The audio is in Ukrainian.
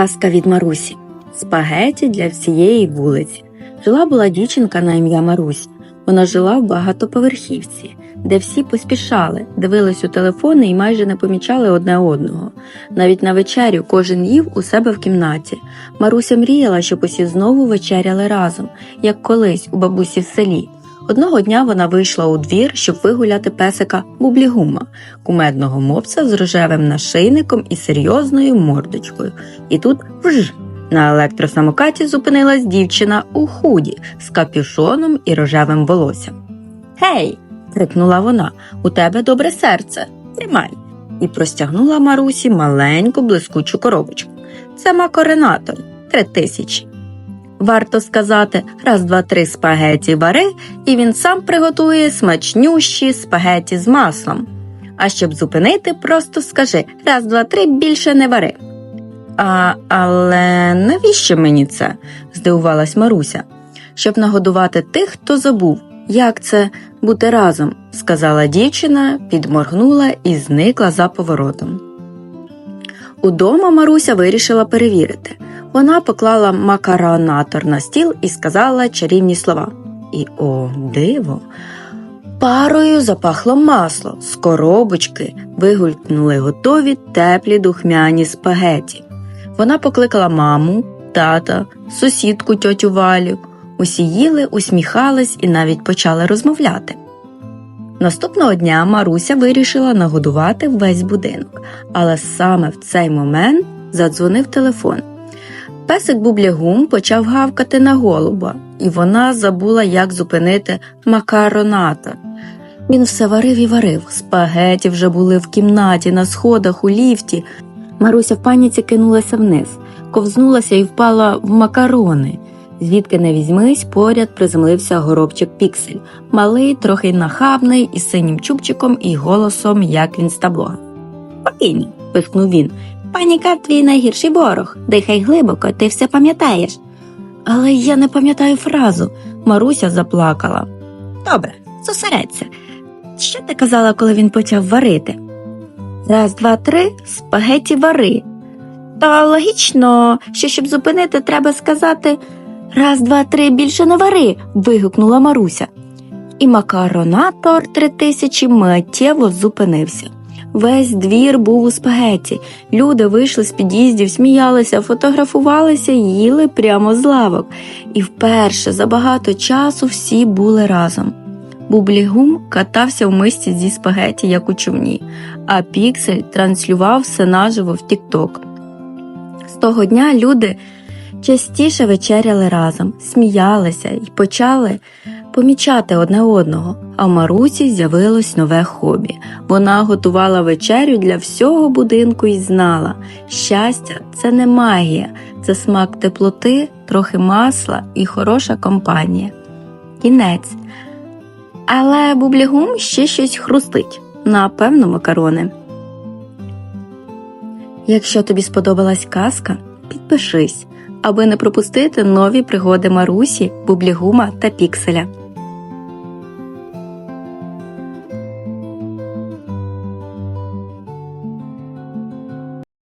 Казка від Марусі. Спагеті для всієї вулиці. Жила була дівчинка на ім'я Марусь. Вона жила в багатоповерхівці, де всі поспішали, дивились у телефони і майже не помічали одне одного. Навіть на вечерю кожен їв у себе в кімнаті. Маруся мріяла, щоб усі знову вечеряли разом, як колись у бабусі в селі. Одного дня вона вийшла у двір, щоб вигуляти песика Бублігума, кумедного мопса з рожевим нашийником і серйозною мордочкою. І тут вж! На електросамокаті зупинилась дівчина у худі з капюшоном і рожевим волоссям. Гей! крикнула вона. У тебе добре серце. Тримай. І простягнула Марусі маленьку блискучу коробочку. Це макоренатор три тисячі. Варто сказати раз, два, три спагеті вари, і він сам приготує смачнющі спагеті з маслом. А щоб зупинити, просто скажи раз, два, три більше не вари. А, але навіщо мені це? здивувалась Маруся. Щоб нагодувати тих, хто забув, як це бути разом, сказала дівчина, підморгнула і зникла за поворотом. Удома Маруся вирішила перевірити. Вона поклала макаронатор на стіл і сказала чарівні слова. І о, диво! Парою запахло масло, з коробочки вигулькнули готові теплі духмяні спагеті. Вона покликала маму, тата, сусідку тьотю Валю. Усі їли, усміхались і навіть почали розмовляти. Наступного дня Маруся вирішила нагодувати весь будинок, але саме в цей момент задзвонив телефон. Песик Бублягум почав гавкати на голуба, і вона забула, як зупинити макаронатор. Він все варив і варив. Спагеті вже були в кімнаті, на сходах, у ліфті. Маруся в паніці кинулася вниз, ковзнулася і впала в макарони. Звідки не візьмись, поряд приземлився горобчик Піксель, малий, трохи нахабний, із синім чубчиком і голосом, як він з таблога. Спокійно, пихнув він. Паніка твій найгірший ворог. Дихай глибоко, ти все пам'ятаєш. Але я не пам'ятаю фразу. Маруся заплакала. Добре, зосередься. Що ти казала, коли він почав варити? Раз, два, три, спагеті вари. Та логічно, що щоб зупинити, треба сказати раз, два, три, більше не вари. вигукнула Маруся. І макаронатор три тисячі миттєво зупинився. Весь двір був у спагеті. Люди вийшли з під'їздів, сміялися, фотографувалися, їли прямо з лавок. І вперше за багато часу всі були разом. Бублігум катався в мисці зі спагеті, як у човні, а Піксель транслював все наживо в Тікток. З того дня люди частіше вечеряли разом, сміялися і почали помічати одне одного. А в Марусі з'явилось нове хобі. Вона готувала вечерю для всього будинку і знала, щастя це не магія, це смак теплоти, трохи масла і хороша компанія. Кінець. Але бублігум ще щось хрустить, напевно, макарони. Якщо тобі сподобалась казка, підпишись, аби не пропустити нові пригоди Марусі, бублігума та пікселя.